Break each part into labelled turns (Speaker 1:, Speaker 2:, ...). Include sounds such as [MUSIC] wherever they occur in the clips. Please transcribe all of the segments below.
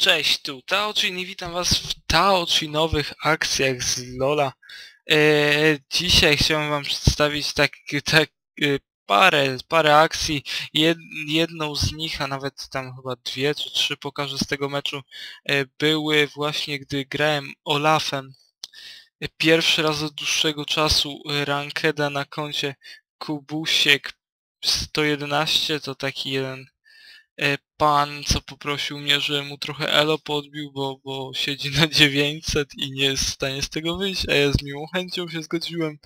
Speaker 1: Cześć, tu Taochin i witam was w Taochinowych akcjach z Lola. Eee, dzisiaj chciałem wam przedstawić tak, tak e, parę, parę akcji. Jed, jedną z nich, a nawet tam chyba dwie czy trzy pokażę z tego meczu, e, były właśnie gdy grałem Olafem. E, Pierwszy raz od dłuższego czasu e, rankeda na koncie Kubusiek 111 to taki jeden e, pan, co poprosił mnie, że mu trochę elo podbił, bo, bo siedzi na 900 i nie jest w stanie z tego wyjść, a ja z miłą chęcią się zgodziłem.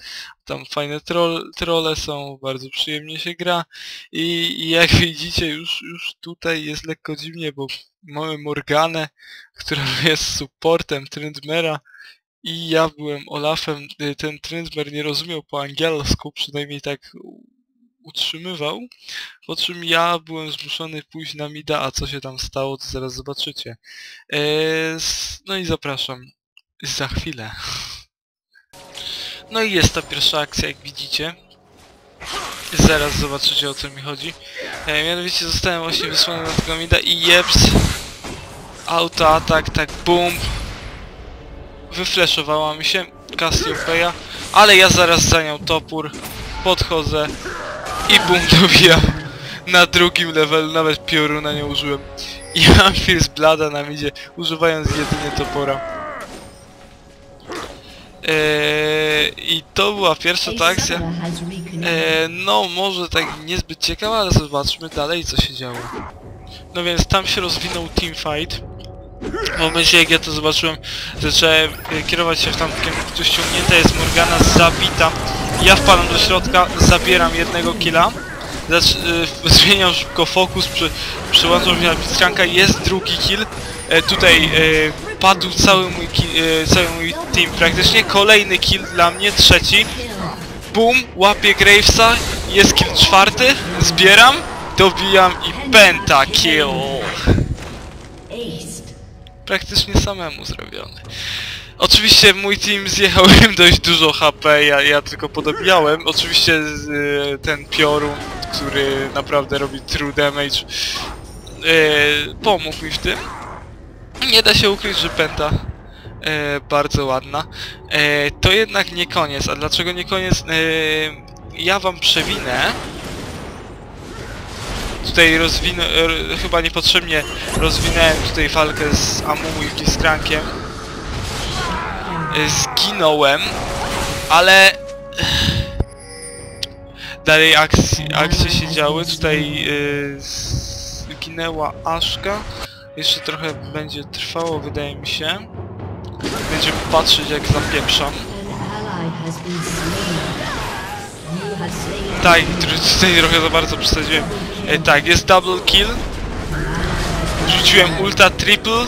Speaker 1: Tam fajne troll, trolle są, bardzo przyjemnie się gra i, i jak [LAUGHS] widzicie już, już tutaj jest lekko dziwnie, bo mamy Morganę, która [LAUGHS] jest supportem Trendmera i ja byłem Olafem, Y, ten Trendmer nie rozumiał po angielsku, przynajmniej tak utrzymywał, po czym ja byłem zmuszony pójść na mida, a co się tam stało, to zaraz zobaczycie. Eee, no i zapraszam za chwilę. No i jest ta pierwsza akcja, jak widzicie. Zaraz zobaczycie o co mi chodzi. E, mianowicie zostałem właśnie wysłany na tego mida i jeps. Autoatak, tak boom. Wyfleszowała mi się Cassiopeia, ale ja zaraz zajął topór. Podchodzę, i bum dobijam na drugim levelu, nawet pioruna nie użyłem. I mam Blada na midzie, używając jedynie topora. Eee, I to była pierwsza ta akcja. Eee, no może tak niezbyt ciekawa, ale zobaczmy dalej co się działo. No więc tam się rozwinął teamfight. W momencie jak ja to zobaczyłem, zacząłem kierować się w tamtym kierunku, ściągnięta jest Morgana, zabita. Ja wpadam do środka, zabieram jednego killa. Zacz, y, [LAUGHS] zmieniam szybko fokus, przy, przyłączam się na Blitzcranka, jest drugi kill. E, tutaj e, padł cały mój, ki, e, cały mój team praktycznie. Kolejny kill dla mnie, trzeci. Boom, łapię Gravesa, jest kill czwarty, zbieram, dobijam i pentakill. Praktycznie samemu zrobiony. Oczywiście mój team zjechał [LAUGHS] im dość dużo HP, ja, ja tylko podobiałem. Oczywiście y, ten piorun, który naprawdę robi true damage, y, pomógł mi w tym. Nie da się ukryć, że penta y, bardzo ładna. Y, to jednak nie koniec, a dlaczego nie koniec? Y, ja wam przewinę. Tutaj rozwinę, chyba niepotrzebnie rozwinąłem tutaj walkę z Amumu i Blitzcrankiem y, zginąłem, ale [SIGHS] dalej akcje, akcje się działy. Tutaj y, zginęła Aszka. Jeszcze trochę będzie trwało, wydaje mi się. Będziemy patrzeć jak zapieprzam. Tak, tutaj trochę za bardzo przesadziłem. E, tak, jest double kill. Rzuciłem ulta triple.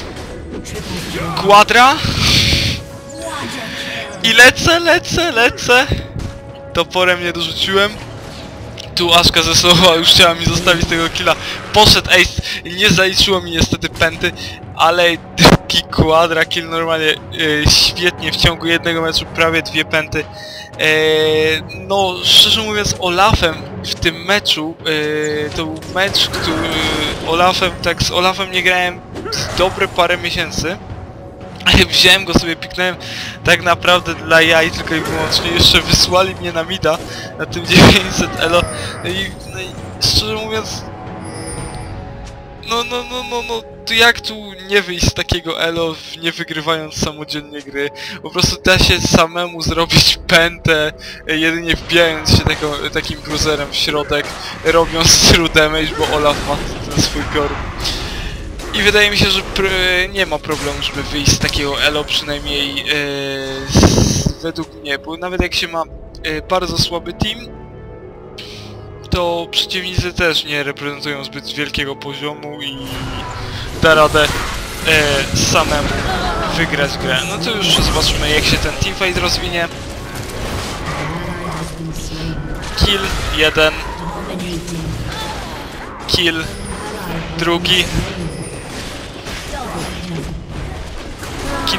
Speaker 1: Quadra. I lecę, lecę, lecę. Toporem nie dorzuciłem. Tu Aszka zesłała, już chciała mi zostawić tego killa. Poszedł Ace, nie zaliczyło mi niestety pęty, ale taki quadra kill normalnie e, świetnie w ciągu jednego meczu, prawie dwie pęty. E, no, szczerze mówiąc, Olafem w tym meczu, e, to był mecz, który Olafem, tak z Olafem nie grałem z dobre parę miesięcy. [LAUGHS] Wziąłem go sobie, piknąłem tak naprawdę dla jaj tylko i wyłącznie. Jeszcze wysłali mnie na mida na tym [LAUGHS] 900 elo. I, no i szczerze mówiąc... No, no, no, no, no, to jak tu nie wyjść z takiego elo, nie wygrywając samodzielnie gry? Po prostu da się samemu zrobić pętę, jedynie wbijając się takim bruzerem w środek, robiąc [LAUGHS] true damage, bo Olaf ma ten swój piorun. I wydaje mi się, że nie ma problemu, żeby wyjść z takiego elo, przynajmniej e, z, według mnie, bo nawet jak się ma e, bardzo słaby team, to przeciwnicy też nie reprezentują zbyt wielkiego poziomu i da radę e, samemu wygrać grę. No to już zobaczymy jak się ten teamfight rozwinie. Kill jeden, kill drugi,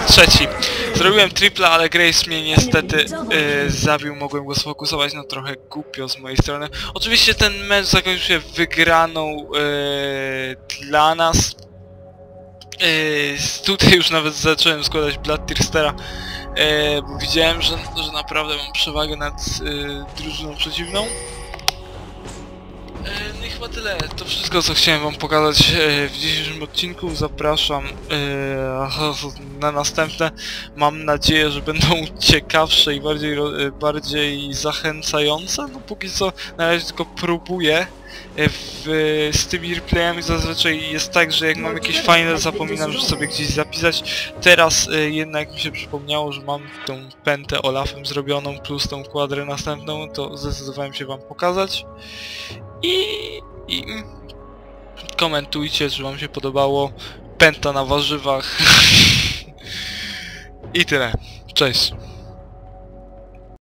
Speaker 1: trzeci. Zrobiłem tripla, ale Grace mnie niestety e, zabił, mogłem go sfokusować, no trochę głupio z mojej strony. Oczywiście ten mecz zakończył się wygraną e, dla nas. Yy, tutaj już nawet zacząłem składać Blood Thirstera, yy, bo widziałem, że, że naprawdę mam przewagę nad yy, drużyną przeciwną. No i chyba tyle. To wszystko, co chciałem wam pokazać yy, w dzisiejszym odcinku. Zapraszam yy, [LAUGHS] na następne. Mam nadzieję, że będą ciekawsze i bardziej, yy, bardziej zachęcające. No póki co na razie tylko próbuję. W, z tymi replayami zazwyczaj jest tak, że jak mam jakieś fajne, zapominam, że sobie gdzieś zapisać. Teraz jednak mi się przypomniało, że mam tą pętę Olafem zrobioną plus tą kwadrę następną, to zdecydowałem się wam pokazać. I, i komentujcie, czy wam się podobało. Pęta na warzywach. [LAUGHS] I tyle. Cześć.